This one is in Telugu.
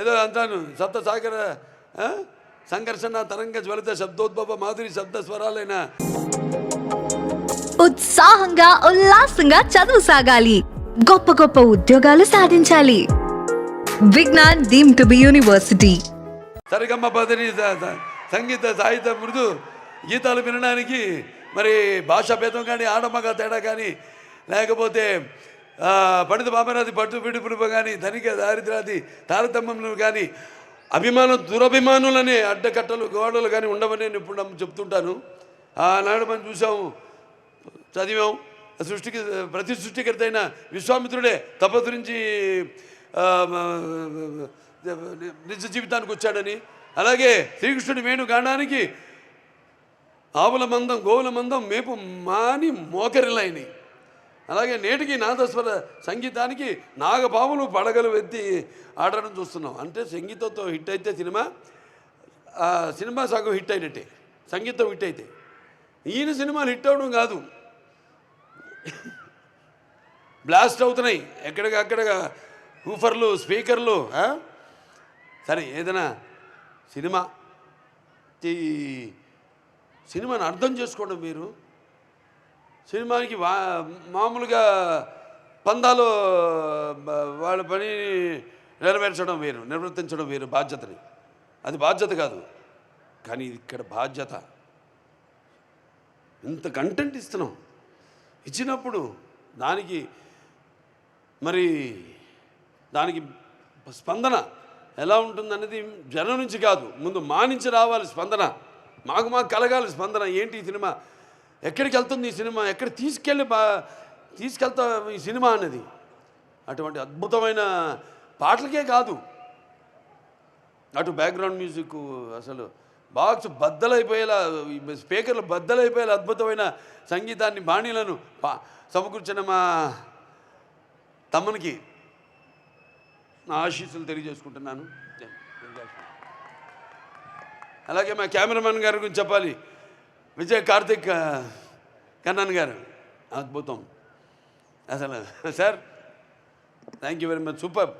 ఏదో అంటాను సప్త సాగర? సంఘర్షణ తరంగ జ్వలిత శబ్దోద్భవ మాధురి శబ్ద స్వరాలైన ఉత్సాహంగా ఉల్లాసంగా చదువు సాగాలి. గొప్ప గొప్ప ఉద్యోగాలు సాధించాలి. Vignan deemed to be university. Saregama పదని సంగీత సాహిత్య మృదు గీతాలు వినడానికి మరి భాషా భేదం కానీ ఆడమగ తేడా కానీ లేకపోతే పండిత బామరాది పట్టు పిడుపులు కానీ ధనిక దారిద్రాది తారతమ్యములు కానీ అభిమానం దురభిమానులనే అడ్డకట్టలు గోడలు కానీ ఉండవని నేను ఇప్పుడు చెప్తుంటాను. ఆనాడు మనం చూసాము చదివాం సృష్టికి ప్రతి సృష్టికర్త అయిన విశ్వామిత్రుడే తపస్సు ఆ, నిజ జీవితానికి వచ్చాడని. అలాగే శ్రీకృష్ణుడి వేణు గానానికి ఆవుల మందం గోవుల మందం మేపు మాని మోకరిలైనవి అలాగే నేటికి నాదస్వర సంగీతానికి నాగపాములు పడగలు వెత్తి ఆడడం చూస్తున్నాం. అంటే సంగీతంతో హిట్ అయితే సినిమా సినిమా సగం హిట్ అయినట్టే. సంగీతం హిట్ అయితే. ఈయన సినిమాలు హిట్ అవడం కాదు. బ్లాస్ట్ అవుతున్నాయి. ఎక్కడికి అక్కడ హూఫర్లు స్పీకర్లు సరే ఏదైనా సినిమా. ఈ అర్థం చేసుకోండి మీరు. సినిమాకి వా మామూలుగా పందాలు వాళ్ళ పని నెరవేర్చడం వేరు నిర్వర్తించడం వేరు బాధ్యతని. అది బాధ్యత కాదు. కానీ ఇక్కడ బాధ్యత. ఇంత కంటెంట్ ఇస్తున్నాం. ఇచ్చినప్పుడు దానికి మరి దానికి స్పందన ఎలా ఉంటుందనేది జనం నుంచి కాదు. ముందు మా నుంచి రావాలి స్పందన. మాకు మాకు కలగాలి స్పందన. ఏంటి ఈ సినిమా? ఎక్కడికి వెళ్తుంది ఈ సినిమా? ఎక్కడ తీసుకెళ్ళి బా తీసుకెళ్తా ఈ సినిమా అనేది అటువంటి అద్భుతమైన పాటలకే కాదు. అటు బ్యాక్గ్రౌండ్ మ్యూజిక్ అసలు బాక్స్ బద్దలైపోయేలా ఈ స్పీకర్లు బద్దలైపోయేలా అద్భుతమైన సంగీతాన్ని బాణీలను సమకూర్చిన మా తమ్మునికి నా ఆశీస్సులు తెలియజేసుకుంటున్నాను. అలాగే మా కెమెరామెన్ గారి గురించి చెప్పాలి. విజయ్ కార్తిక్ కన్నన్ గారు అద్భుతం. అసలు sir thank you very much super.